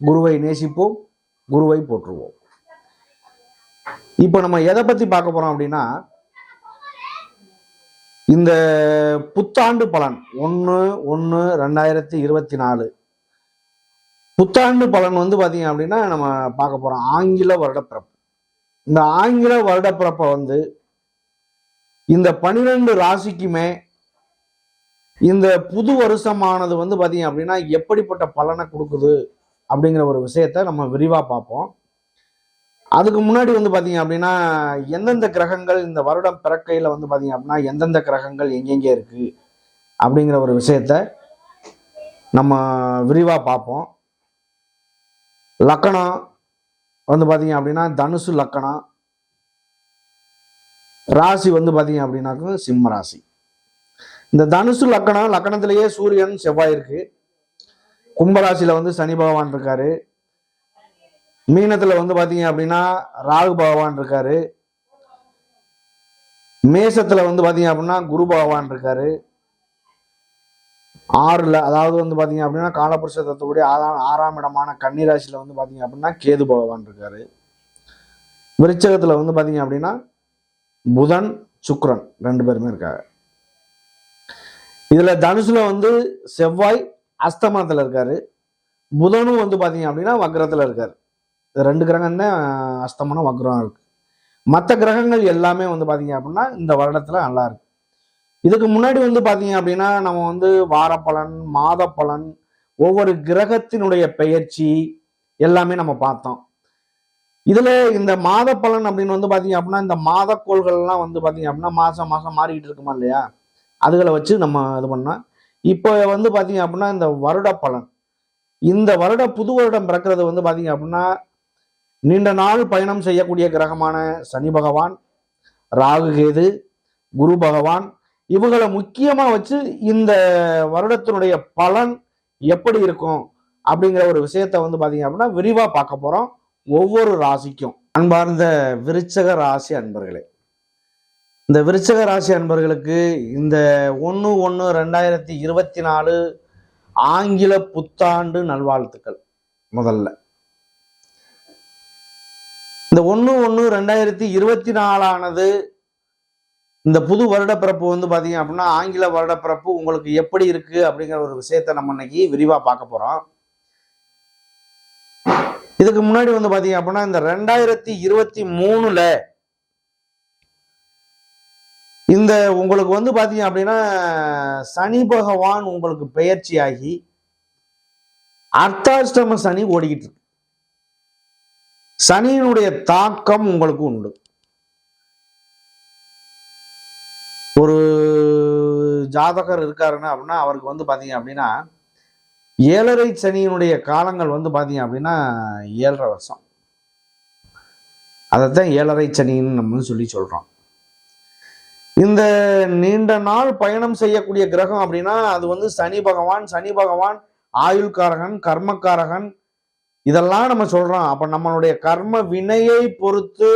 குருவை நேசிப்போம் குருவை போற்றுவோம். இப்போ நம்ம எதை பத்தி பார்க்க போறோம் அப்படின்னா இந்த புத்தாண்டு பலன் ஒன்று ஒன்று ரெண்டாயிரத்தி இருபத்தி நாலு புத்தாண்டு பலன் வந்து பார்த்தீங்க அப்படின்னா நம்ம பார்க்க போறோம் ஆங்கில வருடப்பிறப்பு. இந்த ஆங்கில வருடப்பிறப்பை வந்து இந்த பனிரெண்டு ராசிக்குமே இந்த புது வருஷமானது வந்து பார்த்தீங்க அப்படின்னா எப்படிப்பட்ட பலனை கொடுக்குது? அப்படிங்கிற ஒரு விஷயத்த நம்ம விரிவாக பார்ப்போம். அதுக்கு முன்னாடி வந்து பார்த்தீங்க அப்படின்னா எந்தெந்த கிரகங்கள் இந்த வருடம் பிறக்கையில் வந்து பார்த்தீங்க அப்படின்னா எந்தெந்த கிரகங்கள் எங்கெங்கே இருக்குது அப்படிங்கிற ஒரு விஷயத்த நம்ம விரிவாக பார்ப்போம். லக்கணம் வந்து பார்த்தீங்க அப்படின்னா தனுசு லக்கணம். ராசி வந்து பார்த்தீங்க அப்படின்னாக்க சிம்ம ராசி. இந்த தனுசு லக்கணம் லக்கணத்திலேயே சூரியன் செவ்வாய் இருக்குது கும்பராசியில் வந்து சனி பகவான் இருக்காரு. மீனத்தில் வந்து பார்த்தீங்க அப்படின்னா ராகு பகவான் இருக்காரு. மேசத்தில் வந்து பார்த்தீங்க அப்படின்னா குரு பகவான் இருக்காரு. ஆறில் அதாவது வந்து பார்த்தீங்க அப்படின்னா காலபுருஷ தத்துவடைய ஆறாம் ஆறாம் இடமான கன்னிராசியில் வந்து பார்த்தீங்க அப்படின்னா கேது பகவான் இருக்காரு. விருச்சகத்தில் வந்து பார்த்தீங்க அப்படின்னா புதன் சுக்ரன் ரெண்டு பேருமே இருக்காங்க. இதில் தனுசில் வந்து செவ்வாய் அஸ்தமனத்தில் இருக்காரு. புதனும் வந்து பார்த்தீங்க அப்படின்னா வக்ரத்தில் இருக்காரு. ரெண்டு கிரகம் தான் அஸ்தமனம் வக்ரம் இருக்கு. மற்ற கிரகங்கள் எல்லாமே வந்து பார்த்தீங்க அப்படின்னா இந்த வருடத்தில் நல்லா இருக்கு. இதுக்கு முன்னாடி வந்து பார்த்தீங்க அப்படின்னா நம்ம வந்து வாரப்பலன் மாத பலன் ஒவ்வொரு கிரகத்தினுடைய பெயர்ச்சி எல்லாமே நம்ம பார்த்தோம். இதில் இந்த மாத பலன் அப்படின்னு வந்து பார்த்தீங்க அப்படின்னா இந்த மாதக்கோள்கள்லாம் வந்து பார்த்தீங்க அப்படின்னா மாதம் மாதம் மாறிக்கிட்டு இருக்குமா இல்லையா? அதுகளை வச்சு நம்ம இது பண்ணோம் இப்போ வந்து பார்த்தீங்க அப்படின்னா இந்த வருட பலன். இந்த வருட புது வருடம் பிறக்கிறது வந்து பார்த்தீங்க அப்படின்னா நீண்ட நாள் பயணம் செய்யக்கூடிய கிரகமான சனி பகவான் ராகு கேது குரு பகவான் இவங்களை முக்கியமாக வச்சு இந்த வருடத்தினுடைய பலன் எப்படி இருக்கும் அப்படிங்கிற ஒரு விஷயத்த வந்து பார்த்தீங்க அப்படின்னா விரிவாக பார்க்க போகிறோம் ஒவ்வொரு ராசிக்கும் அன்பார்ந்த விருச்சக ராசி அன்பர்களே இந்த விருச்சக ராசி அன்பர்களுக்கு இந்த ஒன்று ஒன்று ரெண்டாயிரத்தி இருபத்தி நாலு ஆங்கில புத்தாண்டு நல்வாழ்த்துக்கள். முதல்ல. இந்த ஒன்று ஒன்று ரெண்டாயிரத்தி இருபத்தி நாலானது இந்த புது வருடப்பிறப்பு வந்து பார்த்தீங்க அப்படின்னா ஆங்கில வருடப்பிறப்பு உங்களுக்கு எப்படி இருக்கு அப்படிங்கிற ஒரு விஷயத்த நம்ம இன்னைக்கு விரிவாக பார்க்க போகிறோம் இதுக்கு முன்னாடி வந்து பார்த்தீங்க அப்படின்னா இந்த ரெண்டாயிரத்தி இருபத்தி மூணுல இந்த உங்களுக்கு வந்து பார்த்தீங்க அப்படின்னா சனி பகவான் உங்களுக்கு பெயர்ச்சியாகி அர்த்தாஷ்டம சனி ஓடிக்கிட்டு இருக்கு. சனியினுடைய தாக்கம் உங்களுக்கு உண்டு. ஒரு ஜாதகர் இருக்காருன்னா அப்படின்னா அவருக்கு வந்து பார்த்தீங்க அப்படின்னா ஏழரை சனியினுடைய காலங்கள் வந்து பார்த்தீங்க அப்படின்னா ஏழரை வருஷம். அதைத்தான் ஏழரை சனின்னு நம்ம சொல்லி சொல்கிறோம் இந்த நீண்ட நாள் பயணம் செய்யக்கூடிய கிரகம் அப்படின்னா அது வந்து சனி பகவான் சனி பகவான் ஆயுள்காரகன் கர்மக்காரகன். இதெல்லாம் நம்ம சொல்றோம். அப்ப நம்மளுடைய கர்ம வினையை பொறுத்து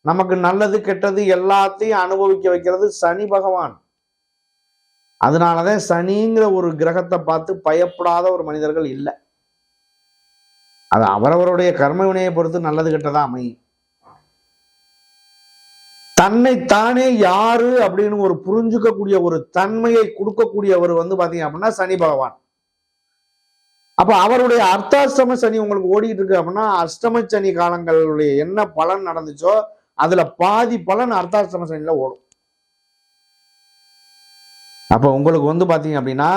நமக்கு நல்லது கெட்டது எல்லாத்தையும் அனுபவிக்க வைக்கிறது சனி பகவான். அதனாலதான் சனிங்கிற ஒரு கிரகத்தை பார்த்து பயப்படாத ஒரு மனிதர்கள் இல்லை. அது அவரவருடைய கர்ம வினையை பொறுத்து நல்லது கெட்டதா அமையும். தன்னைத்தானே யாரு அப்படின்னு ஒரு புரிஞ்சுக்கக்கூடிய ஒரு தன்மையை கொடுக்கக்கூடியவர் வந்து பாத்தீங்க அப்படின்னா சனி பகவான். அப்ப அவருடைய அர்த்தாஷ்டம சனி உங்களுக்கு ஓடிட்டு இருக்கு அப்படின்னா அஷ்டம சனி காலங்களுடைய என்ன பலன் நடந்துச்சோ அதுல பாதி பலன் அர்த்தாஷ்டம சனியில ஓடும். அப்ப உங்களுக்கு வந்து பாத்தீங்க அப்படின்னா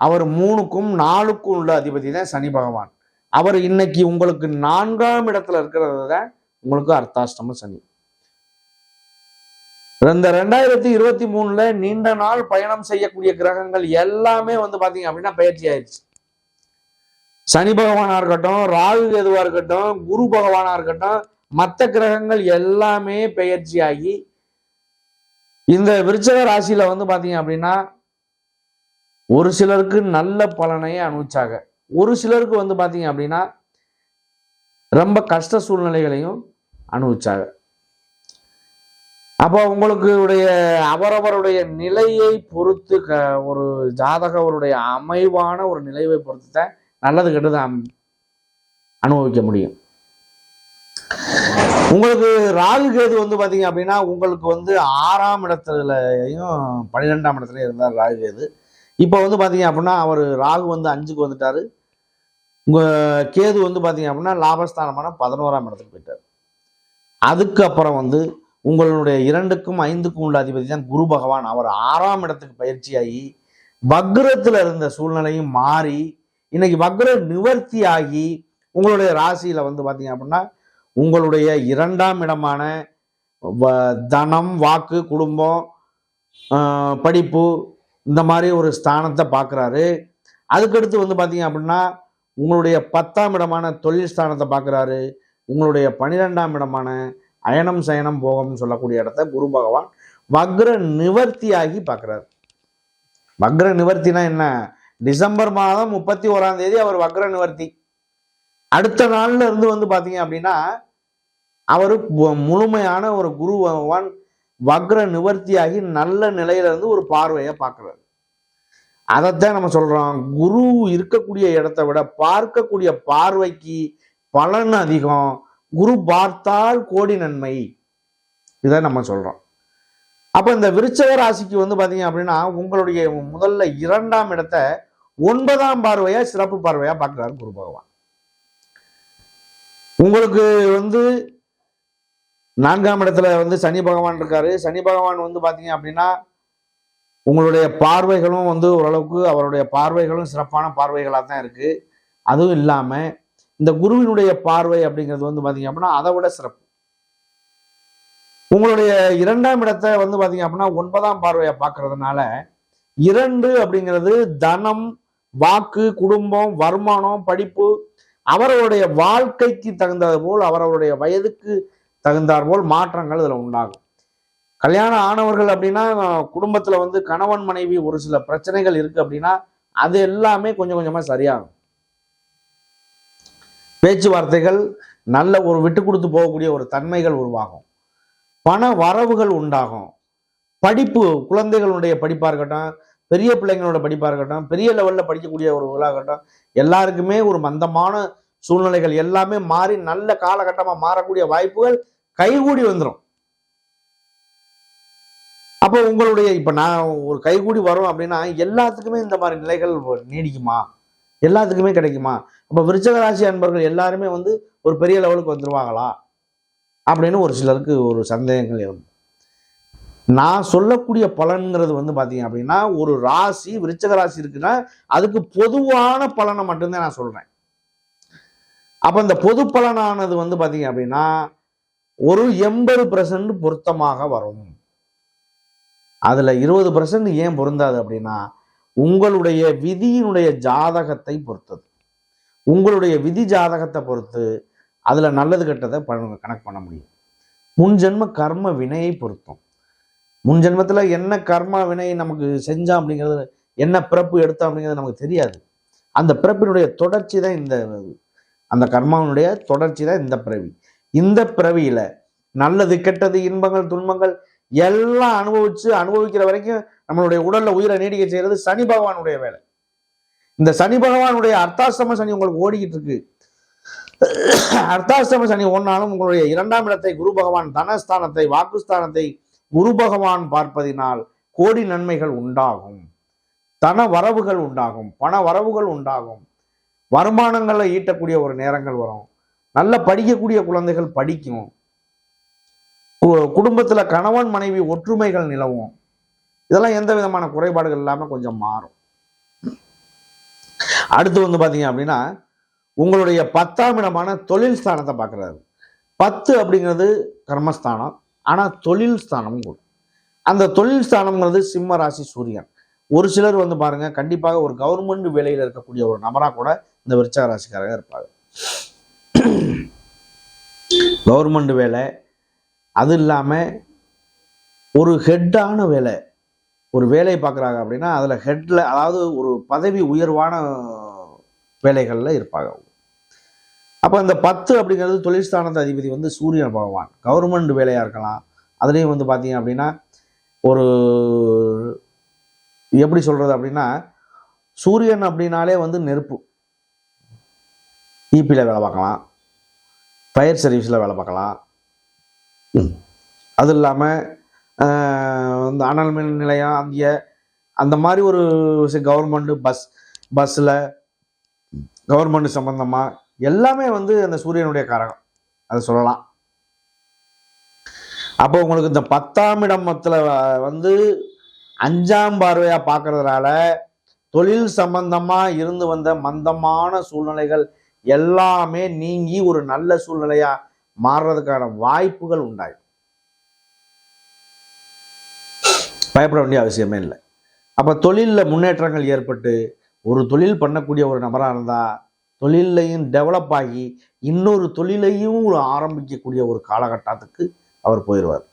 அவர் மூணுக்கும் நாலுக்கும் உள்ள அதிபதி தான் சனி பகவான். அவர் இன்னைக்கு உங்களுக்கு நான்காம் இடத்துல இருக்கிறது தான் உங்களுக்கு அர்த்தாஷ்டம சனி. இந்த ரெண்டாயிரத்தி இருபத்தி மூணுல நீண்ட நாள் பயணம் செய்யக்கூடிய கிரகங்கள் எல்லாமே வந்து பாத்தீங்க அப்படின்னா பயிற்சி ஆயிடுச்சு சனி பகவானா இருக்கட்டும் ராகு கேதுவா இருக்கட்டும் குரு பகவானா இருக்கட்டும் மற்ற கிரகங்கள் எல்லாமே பெயர்ச்சியாகி இந்த விருச்சக ராசியில வந்து பாத்தீங்க அப்படின்னா ஒரு சிலருக்கு நல்ல பலனையே அனுபவிச்சாங்க. ஒரு சிலருக்கு வந்து பாத்தீங்க அப்படின்னா ரொம்ப கஷ்ட சூழ்நிலைகளையும் அனுபவிச்சாங்க. அப்போ உங்களுக்கு உடைய அவரவருடைய நிலையை பொறுத்து க ஒரு ஜாதகவருடைய அமைவான ஒரு நிலைவை பொறுத்து தான் நல்லது கெட்டது அனுபவிக்க முடியும். உங்களுக்கு ராகு கேது வந்து பார்த்தீங்க அப்படின்னா உங்களுக்கு வந்து ஆறாம் இடத்துலையும் பன்னிரெண்டாம் இடத்துலையும் இருந்தார் ராகு கேது. இப்போ வந்து பார்த்தீங்க அப்படின்னா அவர் ராகு வந்து அஞ்சுக்கு வந்துட்டார். உங்கள் கேது வந்து பார்த்தீங்க அப்படின்னா லாபஸ்தானமான பதினோராம் இடத்துக்கு போயிட்டார். அதுக்கப்புறம் வந்து உங்களுடைய இரண்டுக்கும் ஐந்துக்கும் உள்ள அதிபதி தான் குரு பகவான். அவர் ஆறாம் இடத்துக்கு பயிற்சியாகி வக்ரத்தில் இருந்த சூழ்நிலையும் மாறி இன்னைக்கு வக்ர நிவர்த்தியாகி உங்களுடைய ராசியில் வந்து பார்த்தீங்க அப்படின்னா உங்களுடைய இரண்டாம் இடமான வ- தனம் வாக்கு குடும்பம் படிப்பு இந்த மாதிரி ஒரு ஸ்தானத்தை பார்க்குறாரு அதுக்கடுத்து வந்து பார்த்தீங்க அப்படின்னா உங்களுடைய பத்தாம் இடமான தொழில் ஸ்தானத்தை பார்க்குறாரு உங்களுடைய பன்னிரெண்டாம் இடமான அயனம் சயனம் போகம்னு சொல்லக்கூடிய இடத்த குரு பகவான் வக்ர நிவர்த்தியாகி பார்க்குறாரு. வக்ர நிவர்த்தினா என்ன? டிசம்பர் மாதம் முப்பத்தி ஓராம் தேதி அவர் வக்ர நிவர்த்தி. அடுத்த நாள்ல இருந்து வந்து பார்த்தீங்க அப்படின்னா அவர் முழுமையான ஒரு குரு பகவான் வக்ர நிவர்த்தியாகி நல்ல நிலையில இருந்து ஒரு பார்வையை பார்க்குறாரு. அதைத்தான் நம்ம சொல்றோம். குரு இருக்கக்கூடிய இடத்த விட பார்க்கக்கூடிய பார்வைக்கு பலன் அதிகம். குரு பார்த்தால் கோடி நன்மை. இதை நம்ம சொல்கிறோம் அப்போ இந்த விருச்சக ராசிக்கு வந்து பார்த்தீங்க அப்படின்னா உங்களுடைய முதல்ல இரண்டாம் இடத்த ஒன்பதாம் பார்வையா சிறப்பு பார்வையா பார்க்குறாரு குரு பகவான். உங்களுக்கு வந்து நான்காம் இடத்துல வந்து சனி பகவான் இருக்காரு. சனி பகவான் வந்து பார்த்தீங்க அப்படின்னா உங்களுடைய பார்வைகளும் வந்து ஓரளவுக்கு அவருடைய பார்வைகளும் சிறப்பான பார்வைகளாக தான் இருக்குது அதுவும் இல்லாமல் இந்த குருவினுடைய பார்வை அப்படிங்கிறது வந்து பார்த்தீங்க அப்படின்னா அதை விட சிறப்பு. உங்களுடைய இரண்டாம் இடத்தை வந்து பார்த்தீங்க அப்படின்னா ஒன்பதாம் பார்வையை பார்க்கறதுனால இரண்டு அப்படிங்கிறது தனம் வாக்கு குடும்பம் வருமானம் படிப்பு அவரவருடைய வாழ்க்கைக்கு தகுந்தது போல் அவரவருடைய வயதுக்கு தகுந்தார் போல் மாற்றங்கள் இதில் உண்டாகும். கல்யாணம் ஆனவர்கள் அப்படின்னா குடும்பத்தில் வந்து கணவன் மனைவி ஒரு சில பிரச்சனைகள் இருக்குது அப்படின்னா அது எல்லாமே கொஞ்சம் கொஞ்சமாக சரியாகும். பேச்சுவார்த்தைகள் நல்ல ஒரு விட்டு கொடுத்து போகக்கூடிய ஒரு தன்மைகள் உருவாகும். பண வரவுகள் உண்டாகும். படிப்பு குழந்தைகளுடைய படிப்பாக இருக்கட்டும் பெரிய பிள்ளைங்களோட படிப்பாக இருக்கட்டும் பெரிய லெவலில் படிக்கக்கூடிய ஒரு இருக்கட்டும் எல்லாருக்குமே ஒரு மந்தமான சூழ்நிலைகள் எல்லாமே மாறி நல்ல காலகட்டமாக மாறக்கூடிய வாய்ப்புகள் கைகூடி வந்துடும் அப்போ உங்களுடைய இப்போ நான் ஒரு கைகூடி வரும் அப்படின்னா எல்லாத்துக்குமே இந்த மாதிரி நிலைகள் நீடிக்குமா? எல்லாத்துக்குமே கிடைக்குமா? அப்போ விருச்சக ராசி அன்பர்கள் எல்லாருமே வந்து ஒரு பெரிய லெவலுக்கு வந்துருவாங்களா? அப்படின்னு ஒரு சிலருக்கு ஒரு சந்தேகங்கள் இருக்கும் நான் சொல்லக்கூடிய பலன்கிறது வந்து பார்த்தீங்க அப்படின்னா ஒரு ராசி விருச்சக ராசி இருக்குன்னா அதுக்கு பொதுவான பலனை மட்டும்தான் நான் சொல்கிறேன் அப்போ இந்த பொது பலனானது வந்து பார்த்தீங்க அப்படின்னா ஒரு எண்பது பர்சன்ட் பொருத்தமாக வரும். அதில் இருபது பர்சன்ட் ஏன் பொருந்தாது அப்படின்னா உங்களுடைய விதியினுடைய ஜாதகத்தை பொறுத்தது. உங்களுடைய விதி ஜாதகத்தை பொறுத்து அதில் நல்லது கெட்டதை பலன் கணக்கு பண்ண முடியும். முன்ஜென்ம கர்ம வினையை பொருத்தும். முன்ஜென்மத்தில் என்ன கர்ம வினை நமக்கு செஞ்சோம் அப்படிங்கிறது என்ன பிறப்பு எடுத்தோம் அப்படிங்கிறது நமக்கு தெரியாது. அந்த பிறப்பினுடைய தொடர்ச்சி தான் இந்த அந்த கர்மாவினுடைய தொடர்ச்சி தான் இந்த பிறவி. இந்த பிறவியில் நல்லது கெட்டது இன்பங்கள் துன்பங்கள் எல்லாம் அனுபவிச்சு அனுபவிக்கிற வரைக்கும் நம்மளுடைய உடல்ல உயிரை நீடிக்க செய்யறது சனி பகவானுடைய வேலை. இந்த சனி பகவானுடைய அர்த்தாசிரம சனி உங்களுக்கு ஓடிக்கிட்டு இருக்கு. அர்த்தாசிரம சனி ஒன்னாலும் உங்களுடைய இரண்டாம் இடத்தை குரு பகவான் தனஸ்தானத்தை வாக்குஸ்தானத்தை குரு பகவான் பார்ப்பதினால் கோடி நன்மைகள் உண்டாகும். தன வரவுகள் உண்டாகும். பண வரவுகள் உண்டாகும். வருமானங்களை ஈட்டக்கூடிய ஒரு நேரங்கள் வரும். நல்ல படிக்கக்கூடிய குழந்தைகள் படிக்கும். கு- குடும்பத்துல கணவன் மனைவி ஒற்றுமைகள் நிலவும். இதெல்லாம் எந்த விதமான குறைபாடுகள் இல்லாமல் கொஞ்சம் மாறும். அடுத்து வந்து பார்த்தீங்க அப்படின்னா உங்களுடைய பத்தாம் இடமான தொழில் ஸ்தானத்தை பார்க்குறாரு. பத்து அப்படிங்கிறது கர்மஸ்தானம் ஆனால் தொழில் ஸ்தானமும் கூட. அந்த தொழில் ஸ்தானம்ங்கிறது சிம்ம ராசி சூரியன். ஒரு சிலர் வந்து பாருங்க கண்டிப்பாக ஒரு கவர்மெண்ட் வேலையில் இருக்கக்கூடிய ஒரு நபராக கூட இந்த விருச்சக ராசிக்காரங்க இருப்பாங்க. கவர்மெண்ட் வேலை அது இல்லாமல் ஒரு ஹெட்டான வேலை ஒரு வேலையை பார்க்குறாங்க அப்படின்னா அதில் ஹெட்டில் அதாவது ஒரு பதவி உயர்வான வேலைகளில் இருப்பாங்க அப்போ இந்த பத்து அப்படிங்கிறது தொழிற்ஸ்தானத்து அதிபதி வந்து சூரியன் பகவான். கவர்மெண்ட் வேலையாக இருக்கலாம். அதுலேயும் வந்து பார்த்தீங்க அப்படின்னா ஒரு எப்படி சொல்கிறது அப்படின்னா சூரியன் அப்படின்னாலே வந்து நெருப்பு. ஈபியில் வேலை பார்க்கலாம். ஃபயர் சர்வீஸில் வேலை பார்க்கலாம். அது இல்லாமல் இந்த அனல் மின் நிலையம் அங்கே அந்த மாதிரி ஒரு கவர்மெண்ட்டு பஸ் பஸ்ஸில் கவர்மெண்ட் சம்மந்தமாக எல்லாமே வந்து அந்த சூரியனுடைய காரகம். அதை சொல்லலாம். அப்போ உங்களுக்கு இந்த பத்தாம் இடமத்தில் வந்து அஞ்சாம் பார்வையாக பார்க்கறதுனால தொழில் சம்பந்தமாக இருந்து வந்த மந்தமான சூழ்நிலைகள் எல்லாமே நீங்கி ஒரு நல்ல சூழ்நிலையாக மாறுறதுக்கான வாய்ப்புகள் உண்டாகும் பயப்பட வேண்டிய அவசியமே இல்லை. அப்போ தொழிலில் முன்னேற்றங்கள் ஏற்பட்டு ஒரு தொழில் பண்ணக்கூடிய ஒரு நபராக இருந்தால் தொழிலையும் டெவலப் ஆகி இன்னொரு தொழிலையும் ஒரு ஆரம்பிக்கக்கூடிய ஒரு காலகட்டத்துக்கு அவர் போயிடுவார்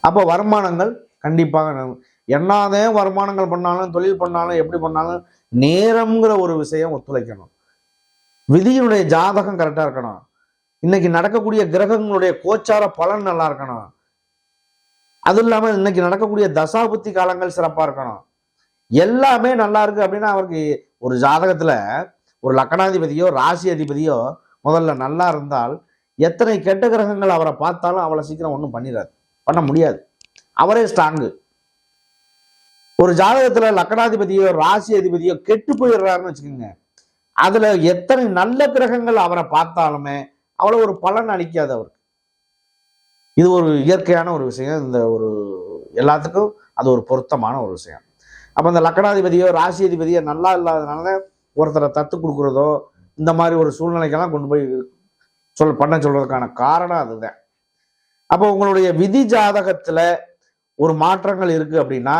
அப்போ வருமானங்கள் கண்டிப்பாக ந- என்னதே வருமானங்கள் பண்ணாலும் தொழில் பண்ணாலும் எப்படி பண்ணாலும் நேரம்ங்கிற ஒரு விஷயம் ஒத்துழைக்கணும். விதியினுடைய ஜாதகம் கரெக்டாக இருக்கணும். இன்னைக்கு நடக்கக்கூடிய கிரகங்களுடைய கோச்சார பலன் நல்லா இருக்கணும். அதுவும் இல்லாமல் இன்னைக்கு நடக்கக்கூடிய தசாபுத்தி காலங்கள் சிறப்பாக இருக்கணும். எல்லாமே நல்லா இருக்கு அப்படின்னா அவருக்கு ஒரு ஜாதகத்துல ஒரு லக்கணாதிபதியோ ராசி அதிபதியோ முதல்ல நல்லா இருந்தால் எத்தனை கெட்ட கிரகங்கள் அவரை பார்த்தாலும் அவ்வளோ சீக்கிரம் ஒன்றும் பண்ணிடாது பண்ண முடியாது. அவரே ஸ்ட்ராங்கு. ஒரு ஜாதகத்துல லக்கணாதிபதியோ ராசி அதிபதியோ கெட்டு போயிடுறாருன்னு வச்சுக்கோங்க. அதுல எத்தனை நல்ல கிரகங்கள் அவரை பார்த்தாலுமே அவ்வளோ ஒரு பலன் அளிக்காது அவருக்கு. இது ஒரு இயற்கையான ஒரு விஷயம். இந்த ஒரு எல்லாத்துக்கும் அது ஒரு பொருத்தமான ஒரு விஷயம். அப்போ இந்த லக்கணாதிபதியோ ராசி அதிபதியோ நல்லா இல்லாதனால ஒருத்தரை தத்து கொடுக்குறதோ இந்த மாதிரி ஒரு சூழ்நிலைக்கெல்லாம் கொண்டு போய் சொல் பண்ண சொல்றதுக்கான காரணம் அதுதான். அப்போ உங்களுடைய விதி ஜாதகத்தில் ஒரு மாற்றங்கள் இருக்குது அப்படின்னா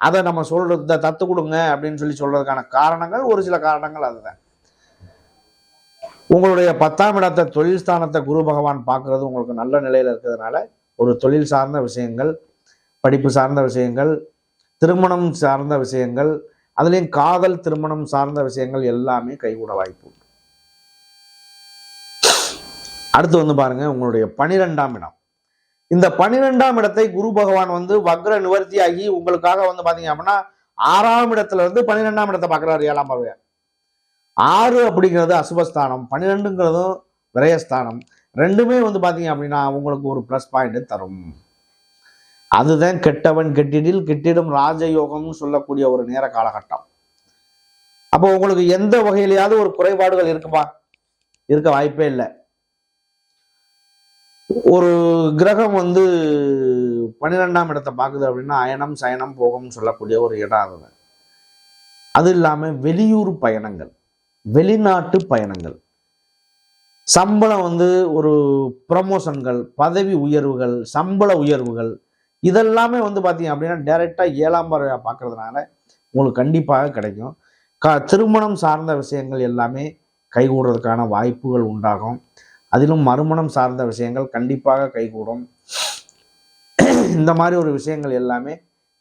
அதை நம்ம சொல்றது இந்த தத்து கொடுங்க அப்படின்னு சொல்லி சொல்றதுக்கான காரணங்கள் ஒரு சில காரணங்கள் அதுதான். உங்களுடைய பத்தாம் இடத்தை தொழில் ஸ்தானத்தை குரு பகவான் பார்க்கறது உங்களுக்கு நல்ல நிலையில் இருக்கிறதுனால ஒரு தொழில் சார்ந்த விஷயங்கள் படிப்பு சார்ந்த விஷயங்கள் திருமணம் சார்ந்த விஷயங்கள் அதுலேயும் காதல் திருமணம் சார்ந்த விஷயங்கள் எல்லாமே கைகூட வாய்ப்பு உண்டு. அடுத்து வந்து பாருங்க உங்களுடைய பனிரெண்டாம் இடம். இந்த பனிரெண்டாம் இடத்தை குரு பகவான் வந்து வக்ர நிவர்த்தியாகி உங்களுக்காக வந்து பார்த்தீங்க அப்படின்னா ஆறாம் இடத்துல இருந்து பன்னிரெண்டாம் இடத்தை பார்க்குறாரு ஏழாம் பார்வையா ஆறு அப்படிங்கிறது அசுபஸ்தானம் பன்னிரெண்டுங்கிறதும் விரயஸ்தானம். ரெண்டுமே வந்து பார்த்தீங்க அப்படின்னா உங்களுக்கு ஒரு ப்ளஸ் பாயிண்ட் தரும். அதுதான் கெட்டவன் கெட்டிடில் கெட்டிடும் ராஜயோகம்னு சொல்லக்கூடிய ஒரு நேர காலகட்டம். அப்போ உங்களுக்கு எந்த வகையிலையாவது ஒரு குறைபாடுகள் இருக்குமா? இருக்க வாய்ப்பே இல்லை. ஒரு கிரகம் வந்து பன்னிரெண்டாம் இடத்தை பார்க்குது அப்படின்னா அயனம் சயனம் போகம்னு சொல்லக்கூடிய ஒரு இடம் அதுதான் அது இல்லாமல் வெளியூர் பயணங்கள். வெளிநாட்டு பயணங்கள். சம்பளம் வந்து ஒரு ப்ரமோஷன்கள் பதவி உயர்வுகள் சம்பள உயர்வுகள் இதெல்லாமே வந்து பார்த்தீங்க அப்படின்னா டைரெக்டாக ஏழாம் பறவையாக பார்க்கறதுனால உங்களுக்கு கண்டிப்பாக கிடைக்கும். க திருமணம் சார்ந்த விஷயங்கள் எல்லாமே கைகூடுறதுக்கான வாய்ப்புகள் உண்டாகும். அதிலும் மறுமணம் சார்ந்த விஷயங்கள் கண்டிப்பாக கைகூடும். இந்த மாதிரி ஒரு விஷயங்கள் எல்லாமே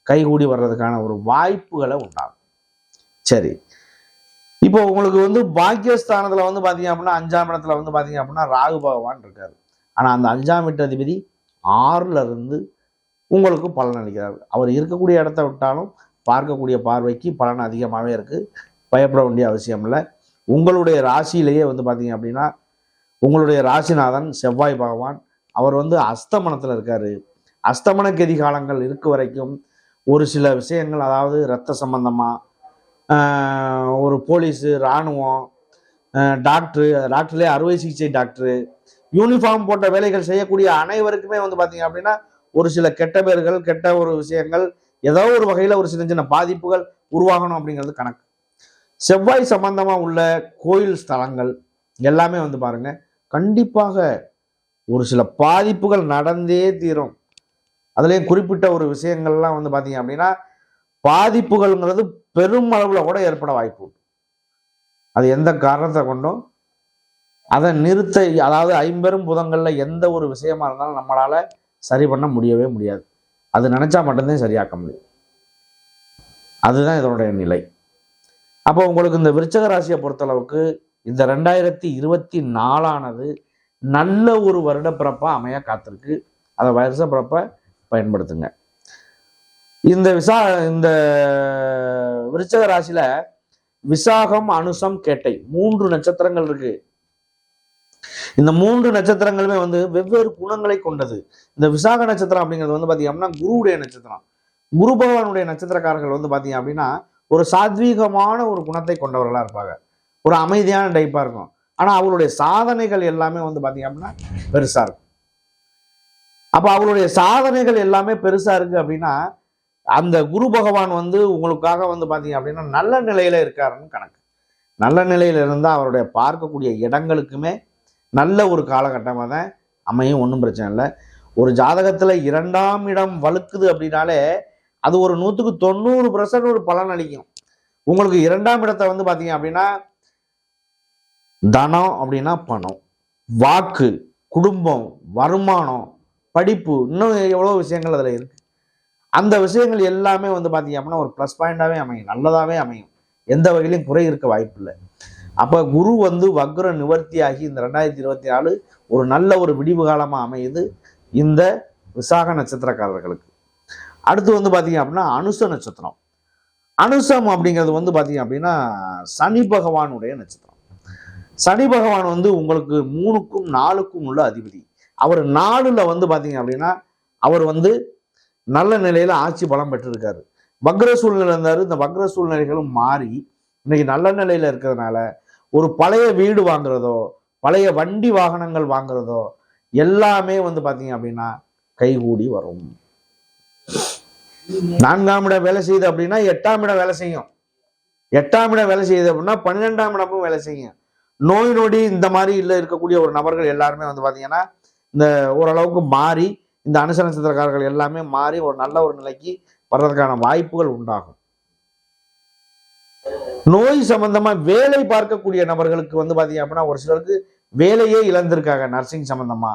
கைகூடி வர்றதுக்கான ஒரு வாய்ப்புகளை உண்டாகும். சரி. இப்போ உங்களுக்கு வந்து பாக்கியஸ்தானத்தில் வந்து பார்த்தீங்க அப்படின்னா அஞ்சாம் இடத்துல வந்து பார்த்தீங்க அப்படின்னா ராகு பகவான் இருக்காரு. ஆனால் அந்த அஞ்சாம் வீட்டு அதிபதி ஆறுல இருந்து உங்களுக்கு பலன் அளிக்கிறார். அவர் இருக்கக்கூடிய இடத்த விட்டாலும் பார்க்கக்கூடிய பார்வைக்கு பலன் அதிகமாகவே இருக்குது பயப்பட வேண்டிய அவசியம் இல்லை. உங்களுடைய ராசியிலேயே வந்து பார்த்தீங்க அப்படின்னா உங்களுடைய ராசிநாதன் செவ்வாய் பகவான் அவர் வந்து அஸ்தமனத்தில் இருக்கார். அஸ்தமன கதி காலங்கள் இருக்க வரைக்கும் ஒரு சில விஷயங்கள் அதாவது இரத்த சம்பந்தமாக ஒரு போலீஸு இராணுவம் டாக்டரு டாக்டர்லேயே அறுவை சிகிச்சை டாக்டரு யூனிஃபார்ம் போட்ட வேலைகள் செய்யக்கூடிய அனைவருக்குமே வந்து பார்த்தீங்க அப்படின்னா ஒரு சில கெட்ட பேர்கள் கெட்ட ஒரு விஷயங்கள் ஏதோ ஒரு வகையில் ஒரு சின்ன சின்ன பாதிப்புகள் உருவாகணும் அப்படிங்கிறது கணக்கு. செவ்வாய் சம்பந்தமாக உள்ள கோயில் ஸ்தலங்கள் எல்லாமே வந்து பாருங்க கண்டிப்பாக ஒரு சில பாதிப்புகள் நடந்தே தீரும். அதுலேயும் குறிப்பிட்ட ஒரு விஷயங்கள்லாம் வந்து பார்த்தீங்க அப்படின்னா பாதிப்புகள்ங்கிறது பெரும் கூட ஏற்பட வாய்ப்பு உண்டு. அது எந்த காரணத்தை கொண்டும்? அதை நிறுத்த அதாவது ஐம்பெரும் புதங்களில் எந்த ஒரு விஷயமா இருந்தாலும் நம்மளால் சரி பண்ண முடியவே முடியாது. அது நினச்சா மட்டும்தான் சரியாக்க முடியும். அதுதான் இதனுடைய நிலை. அப்போ உங்களுக்கு இந்த விருச்சக ராசியை பொறுத்தளவுக்கு இந்த ரெண்டாயிரத்தி இருபத்தி நாலானது நல்ல ஒரு வருட பிறப்பாக அமைய காத்திருக்கு. அதை வருஷ பிறப்பை பயன்படுத்துங்க. இந்த விசா இந்த விருச்சக ராசியில விசாகம் அனுசம் கேட்டை மூன்று நட்சத்திரங்கள் இருக்கு. இந்த மூன்று நட்சத்திரங்களுமே வந்து வெவ்வேறு குணங்களை கொண்டது. இந்த விசாக நட்சத்திரம் அப்படிங்கிறது வந்து பாத்தீங்கன்னா குருவுடைய நட்சத்திரம். குரு பகவானுடைய நட்சத்திரக்காரர்கள் வந்து பாத்தீங்க அப்படின்னா ஒரு சாத்வீகமான ஒரு குணத்தை கொண்டவர்களா இருப்பாங்க. ஒரு அமைதியான டைப்பா இருக்கும். ஆனா அவருடைய சாதனைகள் எல்லாமே வந்து பாத்தீங்க அப்படின்னா பெருசா இருக்கும். அப்ப அவருடைய சாதனைகள் எல்லாமே பெருசா இருக்கு அப்படின்னா அந்த குரு பகவான் வந்து உங்களுக்காக வந்து பார்த்தீங்க அப்படின்னா நல்ல நிலையில் இருக்காருன்னு கணக்கு. நல்ல நிலையில் இருந்தால் அவருடைய பார்க்கக்கூடிய இடங்களுக்குமே நல்ல ஒரு காலகட்டமாக தான் அமையும் ஒன்றும் பிரச்சனை இல்லை. ஒரு ஜாதகத்தில் இரண்டாம் இடம் வலுக்குது அப்படின்னாலே அது ஒரு நூற்றுக்கு தொண்ணூறு பர்சன்ட் ஒரு பலன் அளிக்கும். உங்களுக்கு இரண்டாம் இடத்தை வந்து பார்த்தீங்க அப்படின்னா தனம் அப்படின்னா பணம் வாக்கு குடும்பம் வருமானம் படிப்பு இன்னும் எவ்வளோ விஷயங்கள் அதில் இருக்குது அந்த விஷயங்கள் எல்லாமே வந்து பார்த்தீங்க அப்படின்னா ஒரு ப்ளஸ் பாயிண்டாகவே அமையும் நல்லதாகவே அமையும். எந்த வகையிலையும் குறை இருக்க வாய்ப்பில்லை அப்போ குரு வந்து வக்ர நிவர்த்தியாகி இந்த ரெண்டாயிரத்தி இருபத்தி நாலு ஒரு நல்ல ஒரு விடிவு காலமாக அமையுது இந்த விசாக நட்சத்திரக்காரர்களுக்கு. அடுத்து வந்து பார்த்தீங்க அப்படின்னா அனுச நட்சத்திரம். அனுசம் அப்படிங்கிறது வந்து பார்த்தீங்க அப்படின்னா சனி பகவானுடைய நட்சத்திரம். சனி பகவான் வந்து உங்களுக்கு மூணுக்கும் நாலுக்கும் உள்ள அதிபதி. அவர் நாலுல வந்து பார்த்தீங்க அப்படின்னா அவர் வந்து நல்ல நிலையில ஆட்சி பலம் பெற்றிருக்காரு. வக்ர சூழ்நிலை இருந்தார். இந்த வக்ர சூழ்நிலைகளும் மாறி இன்னைக்கு நல்ல நிலையில இருக்கிறதுனால ஒரு பழைய வீடு வாங்குறதோ பழைய வண்டி வாகனங்கள் வாங்குறதோ எல்லாமே வந்து பார்த்தீங்க அப்படின்னா கைகூடி வரும். நான்காம் இடம் வேலை செய்யுது அப்படின்னா எட்டாம் இடம் வேலை செய்யும். எட்டாம் இடம் வேலை செய்யுது அப்படின்னா பன்னிரெண்டாம் இடமும் வேலை செய்யும். நோய் நொடி இந்த மாதிரி இல்லை இருக்கக்கூடிய ஒரு நபர்கள் எல்லாருமே வந்து பார்த்தீங்கன்னா இந்த ஓரளவுக்கு மாறி இந்த அனுச நட்சத்திரக்காரர்கள் எல்லாமே மாறி ஒரு நல்ல ஒரு நிலைக்கு வர்றதுக்கான வாய்ப்புகள் உண்டாகும். நோய் சம்பந்தமா வேலை பார்க்கக்கூடிய நபர்களுக்கு வந்து பாத்தீங்க அப்படின்னா ஒரு சிலருக்கு வேலையே இழந்திருக்காங்க. நர்சிங் சம்பந்தமா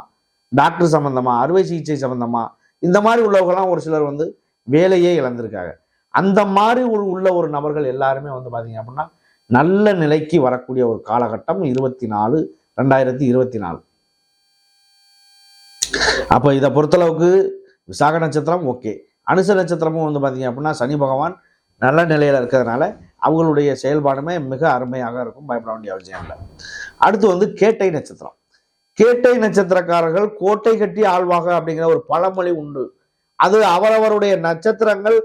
டாக்டர் சம்பந்தமா அறுவை சிகிச்சை சம்பந்தமா இந்த மாதிரி உள்ளவர்கள்லாம் ஒரு சிலர் வந்து வேலையே இழந்திருக்காங்க. அந்த மாதிரி உள்ள ஒரு நபர்கள் எல்லாருமே வந்து பாத்தீங்க அப்படின்னா நல்ல நிலைக்கு வரக்கூடிய ஒரு காலகட்டம் இருபத்தி நாலு ரெண்டாயிரத்தி இருபத்தி நாலு. அப்போ இதை பொறுத்தளவுக்கு விசாக நட்சத்திரம் ஓகே. அனுச நட்சத்திரமும் வந்து பார்த்தீங்க அப்படின்னா சனி பகவான் நல்ல நிலையில் இருக்கிறதுனால அவங்களுடைய செயல்பாடுமே மிக அருமையாக இருக்கும். பயப்பட வேண்டிய அவசியம் இல்லை. அடுத்து வந்து கேட்டை நட்சத்திரம். கேட்டை நட்சத்திரக்காரர்கள் கோட்டை கட்டி ஆழ்வாக அப்படிங்கிற ஒரு பழமொழி உண்டு. அது அவரவருடைய நட்சத்திரங்கள்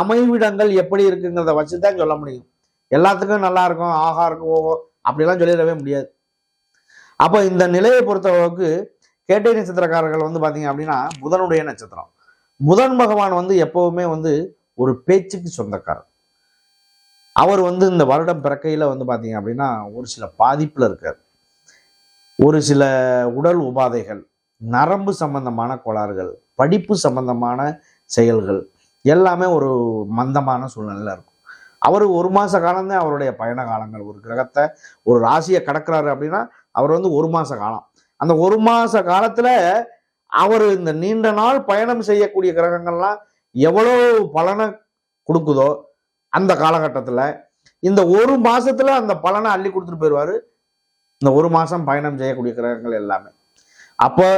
அமைவிடங்கள் எப்படி இருக்குங்கிறத வச்சு தான் சொல்ல முடியும். எல்லாத்துக்கும் நல்லா இருக்கும் ஆகா இருக்கும் ஓஹோ அப்படிலாம் சொல்லிடவே முடியாது. அப்போ இந்த நிலையை பொறுத்தளவுக்கு கேட்டை நட்சத்திரக்காரர்கள் வந்து பார்த்தீங்க அப்படின்னா புதனுடைய நட்சத்திரம். புதன் பகவான் வந்து எப்பவுமே வந்து ஒரு பேச்சுக்கு சொந்தக்காரர். அவர் வந்து இந்த வருடம் பிறக்கையில் வந்து பார்த்தீங்க அப்படின்னா ஒரு சில பாதிப்பில் இருக்கார். ஒரு சில உடல் உபாதைகள் நரம்பு சம்பந்தமான கோளாறுகள் படிப்பு சம்பந்தமான செயல்கள் எல்லாமே ஒரு மந்தமான சூழ்நிலையில் இருக்கும். அவர் ஒரு மாத காலம்தான் அவருடைய பயண காலங்கள். ஒரு கிரகத்தை ஒரு ராசியை கடக்கிறாரு அப்படின்னா அவர் வந்து ஒரு மாத காலம். அந்த ஒரு மாச காலத்துல அவர் இந்த நீண்ட நாள் பயணம் செய்யக்கூடிய கிரகங்கள்லாம் எவ்வளோ பலனை கொடுக்குதோ அந்த காலகட்டத்தில் இந்த ஒரு மாசத்துல அந்த பலனை அள்ளி கொடுத்துட்டு போயிடுவாரு இந்த ஒரு மாசம் பயணம் செய்யக்கூடிய கிரகங்கள் எல்லாமே. அப்போ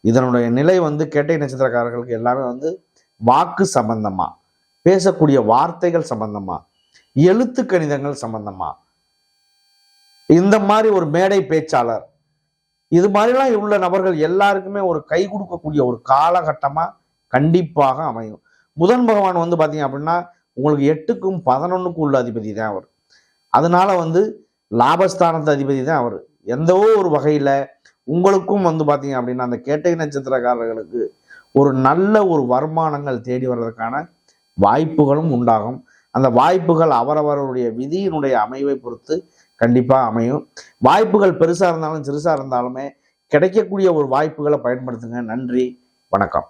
இதனுடைய நிலை வந்து கேட்டை நட்சத்திரக்காரர்களுக்கு எல்லாமே வந்து வாக்கு சம்பந்தமா பேசக்கூடிய வார்த்தைகள் சம்பந்தமா எழுத்து கணிதங்கள் சம்பந்தமா. இந்த மாதிரி ஒரு மேடை பேச்சாளர் இது மாதிரிலாம் உள்ள நபர்கள் எல்லாருக்குமே ஒரு கை கொடுக்கக்கூடிய ஒரு காலகட்டமாக கண்டிப்பாக அமையும். புதன் பகவான் வந்து பார்த்தீங்க அப்படின்னா உங்களுக்கு எட்டுக்கும் பதினொன்னுக்கும் உள்ள அதிபதி தான் அவர். அதனால வந்து லாபஸ்தானத்து அதிபதி தான் அவர். எந்த ஒரு வகையில் உங்களுக்கும் வந்து பார்த்தீங்க அப்படின்னா அந்த கேட்டை நட்சத்திரக்காரர்களுக்கு ஒரு நல்ல ஒரு வருமானங்கள் தேடி வர்றதுக்கான வாய்ப்புகளும் உண்டாகும். அந்த வாய்ப்புகள் அவரவருடைய விதியினுடைய அமைவை பொறுத்து கண்டிப்பாக அமையும். வாய்ப்புகள் பெருசாக இருந்தாலும் சிறுசாக இருந்தாலுமே கிடைக்கக்கூடிய ஒரு வாய்ப்புகளை பயன்படுத்துங்க. நன்றி. வணக்கம்.